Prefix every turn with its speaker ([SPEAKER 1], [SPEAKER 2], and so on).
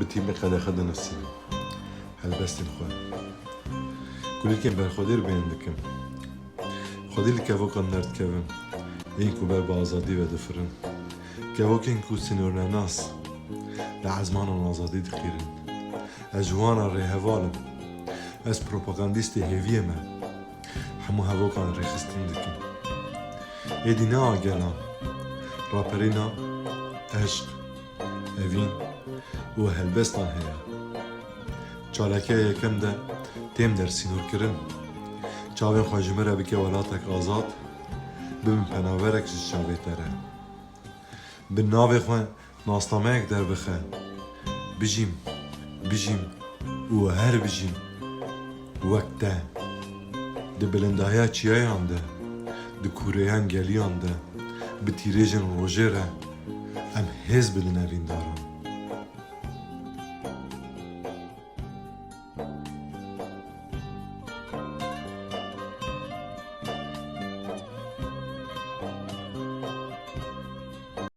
[SPEAKER 1] بتیم قدخه دنفسین هلبستین خواه کلیکن بر خودی رو بین دکم خودی لکه کن نرد کبم این کو بر با آزادی و دفرن که کو سنور ناس لعزمان و آزادی دخیرن از جوانا ریهوالم از پروپاگاندیست هیویه من همو هوا کان ریخستن دکم ایدی نه آگلا راپرینا عشق evin û helbestan heye. Çaleke yekem de têm dersînûr kirin. Çavên xwe ji me re bike welatek azad, bibin penaverek ji çavê te re. Bi navê xwe nasnameyek derbixe. Bijîm, bijîm û her bijîm wek te. Di bilindaya çiyayan de, di kureyan geliyan de, bi tîrêjin rojê re, em hêz bidin evîn daran.